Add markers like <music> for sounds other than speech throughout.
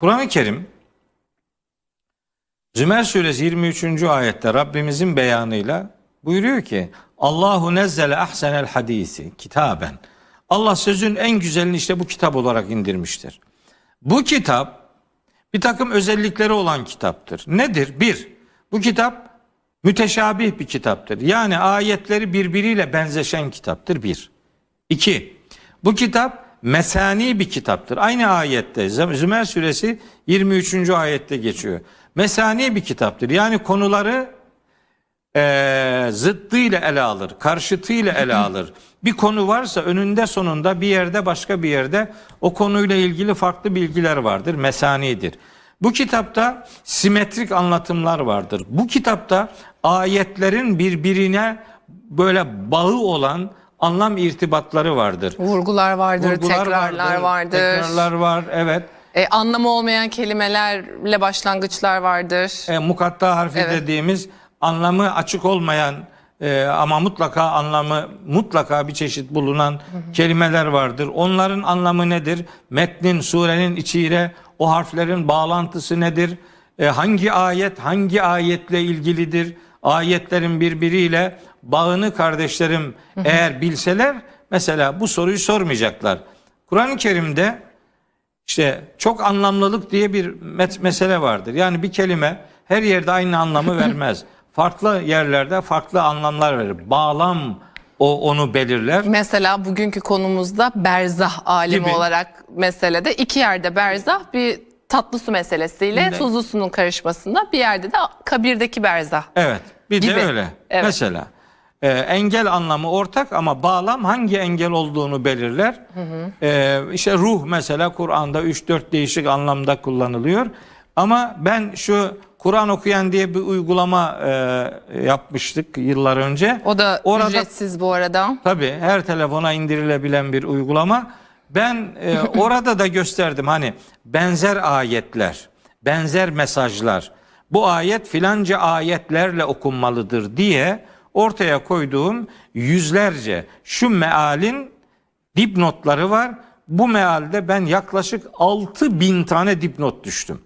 Kur'an-ı Kerim Zümer suresi 23. ayette Rabbimizin beyanıyla buyuruyor ki Allahu nezzele ahsenel hadisi kitaben. Allah sözün en güzelini işte bu kitap olarak indirmiştir. Bu kitap bir takım özellikleri olan kitaptır. Nedir? Bir, bu kitap müteşabih bir kitaptır. Yani ayetleri birbiriyle benzeşen kitaptır. Bir. İki, bu kitap mesani bir kitaptır. Aynı ayette Zü- Zümer suresi 23. ayette geçiyor. Mesani bir kitaptır. Yani konuları eee zıttıyla ele alır, karşıtıyla ele alır. Bir konu varsa önünde sonunda bir yerde başka bir yerde o konuyla ilgili farklı bilgiler vardır. Mesanidir. Bu kitapta simetrik anlatımlar vardır. Bu kitapta ayetlerin birbirine böyle bağı olan anlam irtibatları vardır. Vurgular vardır, Vurgular tekrarlar vardır. Tekrarlar var, evet. E, anlamı olmayan kelimelerle başlangıçlar vardır. E, mukatta harfi Evet. dediğimiz anlamı açık olmayan e, ama mutlaka anlamı mutlaka bir çeşit bulunan kelimeler vardır. Onların anlamı nedir? Metnin, surenin içiyle o harflerin bağlantısı nedir? E, hangi ayet hangi ayetle ilgilidir? Ayetlerin birbiriyle bağını kardeşlerim eğer bilseler mesela bu soruyu sormayacaklar. Kur'an-ı Kerim'de işte çok anlamlılık diye bir met- mesele vardır. Yani bir kelime her yerde aynı anlamı <laughs> vermez. Farklı yerlerde farklı anlamlar verir. Bağlam o onu belirler. Mesela bugünkü konumuzda berzah alemi Gibi. olarak meselede iki yerde berzah bir tatlı su meselesiyle Ne? tuzlu sunun karışmasında bir yerde de kabirdeki berzah. Evet. Bir Gibi. de öyle. Evet. Mesela e, engel anlamı ortak ama bağlam hangi engel olduğunu belirler. E, işte ruh mesela Kur'an'da 3-4 değişik anlamda kullanılıyor. Ama ben şu Kur'an okuyan diye bir uygulama e, yapmıştık yıllar önce. O da Orada ücretsiz bu arada. Tabii her telefona indirilebilen bir uygulama. Ben e, <laughs> orada da gösterdim hani benzer ayetler, benzer mesajlar. Bu ayet filanca ayetlerle okunmalıdır diye ortaya koyduğum yüzlerce şu mealin dipnotları var. Bu mealde ben yaklaşık 6 bin tane dipnot düştüm.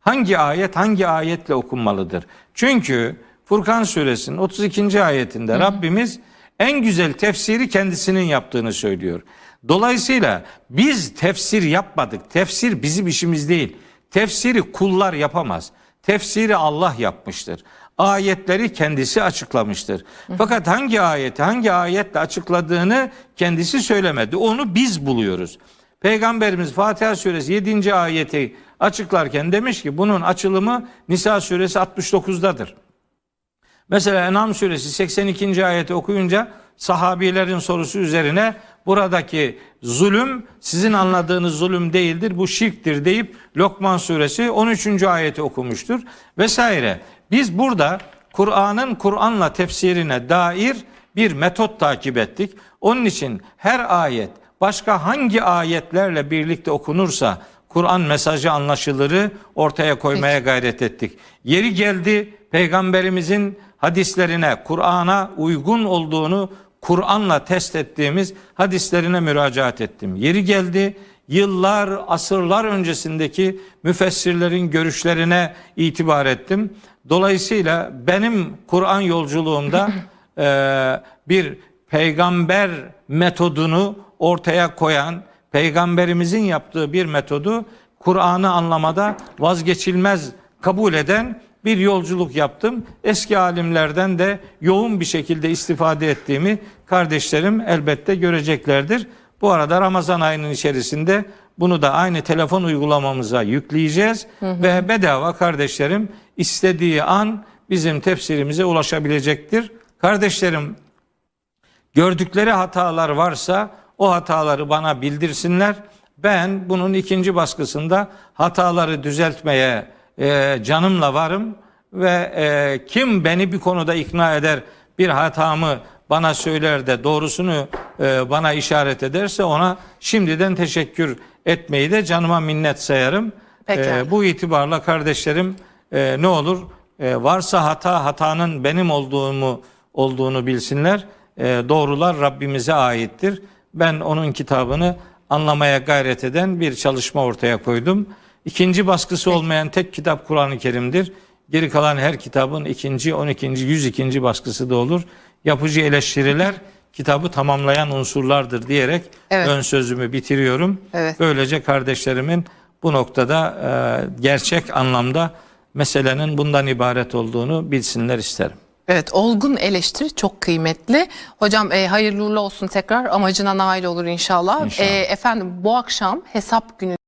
Hangi ayet hangi ayetle okunmalıdır? Çünkü Furkan suresinin 32. ayetinde Rabbimiz en güzel tefsiri kendisinin yaptığını söylüyor. Dolayısıyla biz tefsir yapmadık. Tefsir bizim işimiz değil. Tefsiri kullar yapamaz. Tefsiri Allah yapmıştır. Ayetleri kendisi açıklamıştır. Fakat hangi ayeti hangi ayetle açıkladığını kendisi söylemedi. Onu biz buluyoruz. Peygamberimiz Fatiha suresi 7. ayeti açıklarken demiş ki bunun açılımı Nisa suresi 69'dadır. Mesela Enam suresi 82. ayeti okuyunca sahabilerin sorusu üzerine buradaki zulüm sizin anladığınız zulüm değildir bu şirktir deyip Lokman suresi 13. ayeti okumuştur vesaire. Biz burada Kur'an'ın Kur'an'la tefsirine dair bir metot takip ettik. Onun için her ayet başka hangi ayetlerle birlikte okunursa Kur'an mesajı anlaşılırı ortaya koymaya gayret ettik. Yeri geldi peygamberimizin hadislerine, Kur'an'a uygun olduğunu Kur'an'la test ettiğimiz hadislerine müracaat ettim. Yeri geldi yıllar, asırlar öncesindeki müfessirlerin görüşlerine itibar ettim. Dolayısıyla benim Kur'an yolculuğumda eee, <laughs> bir peygamber metodunu ortaya koyan, peygamberimizin yaptığı bir metodu Kur'an'ı anlamada vazgeçilmez kabul eden bir yolculuk yaptım. Eski alimlerden de yoğun bir şekilde istifade ettiğimi kardeşlerim elbette göreceklerdir. Bu arada Ramazan ayının içerisinde bunu da aynı telefon uygulamamıza yükleyeceğiz ve bedava kardeşlerim istediği an bizim tefsirimize ulaşabilecektir. Kardeşlerim gördükleri hatalar varsa o hataları bana bildirsinler. Ben bunun ikinci baskısında hataları düzeltmeye e, canımla varım ve e, kim beni bir konuda ikna eder bir hatamı bana söyler de doğrusunu e, bana işaret ederse ona şimdiden teşekkür etmeyi de canıma minnet sayarım. E, bu itibarla kardeşlerim e, ne olur e, varsa hata hatanın benim olduğumu olduğunu bilsinler. E, doğrular Rabbimize aittir. Ben onun kitabını anlamaya gayret eden bir çalışma ortaya koydum. İkinci baskısı olmayan tek kitap Kur'an-ı Kerim'dir. Geri kalan her kitabın ikinci, on ikinci, yüz ikinci baskısı da olur. Yapıcı eleştiriler kitabı tamamlayan unsurlardır diyerek Evet. ön sözümü bitiriyorum. Evet. Böylece kardeşlerimin bu noktada e, gerçek anlamda meselenin bundan ibaret olduğunu bilsinler isterim. Evet, olgun eleştiri çok kıymetli. Hocam e, hayırlı uğurlu olsun tekrar. Amacına nail olur inşallah. İnşallah. E, efendim bu akşam hesap günü